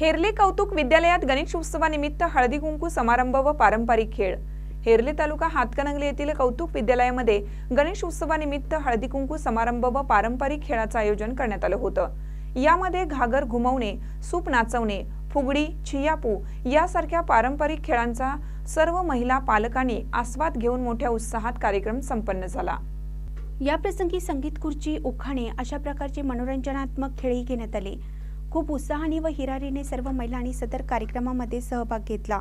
हेरले कौतुक विद्यालयात गणेशोत्सवानिमित्त हळदी कुंकू समारंभ व पारंपरिक खेळ. हेरले तालुका हातकणंगले येथील कौतुक विद्यालयामध्ये गणेश उत्सवानिमित्त हळदी कुंकू समारंभ व पारंपरिक खेळाचं आयोजन करण्यात आलं होतं. यामध्ये घागर घुमवणे सूप नाचवणे फुगडी छियापू यासारख्या पारंपरिक खेळांचा सर्व महिला पालकांनी आस्वाद घेऊन मोठ्या उत्साहात कार्यक्रम संपन्न झाला. या प्रसंगी संगीत खुर्ची उखाणे अशा प्रकारचे मनोरंजनात्मक खेळही घेण्यात आले. खूप उत्साहाने व हिरारीने सर्व महिलांनी सदर कार्यक्रमामध्ये सहभाग घेतला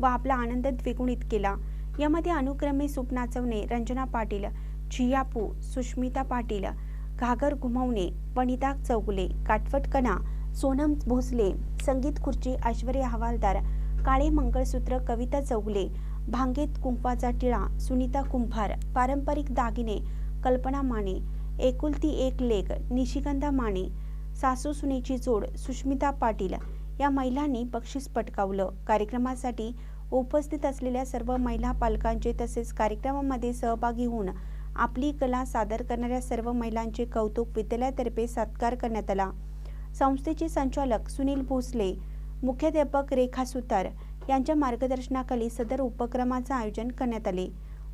व आपला आनंद द्विगुणित केला. यामध्ये अनुक्रमे सूप नाचवणे रंजना पाटील झियापू सुष्मिता पाटील घागर घुमवणे वनिता चौगुले काटवट कणा सोनम भोसले संगीत खुर्ची ऐश्वर्या हवालदार काळे मंगळसूत्र कविता चौगुले भांगेत कुंकवाचा टिळा सुनीता कुंभार पारंपरिक दागिने कल्पना माने एकुलती एक लेख निशिगंधा माने सासू सुनेची जोड सुष्मिता पाटील या महिलांनी बक्षीस पटकावलं. कार्यक्रमासाठी उपस्थित असलेल्या सर्व महिला पालकांचे तसेच कार्यक्रमामध्ये सहभागी होऊन आपली कला सादर करणाऱ्या सर्व महिलांचे कौतुक विद्यालयातर्फे सत्कार करण्यात आला. संस्थेचे संचालक सुनील भोसले मुख्याध्यापक रेखा सुतार यांच्या मार्गदर्शनाखाली सदर उपक्रमाचं आयोजन करण्यात आले.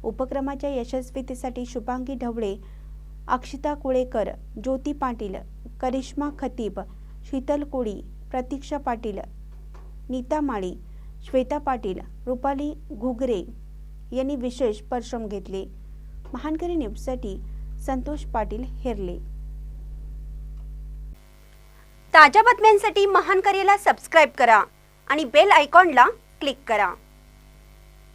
उपक्रमाच्या यशस्वीतेसाठी शुभांगी ढवळे अक्षिता कुळेकर ज्योती पाटील करिश्मा खतीब शीतल कोळी प्रतीक्षा पाटील नीता माळी श्वेता पाटील रुपाली घुगरे यांनी विशेष परिश्रम घेतले. महानकरी न्यूजसाठी संतोष पाटील हेरले. ताज्या बातम्यांसाठी महानकरीला सबस्क्राईब करा आणि बेल आयकॉनला क्लिक करा.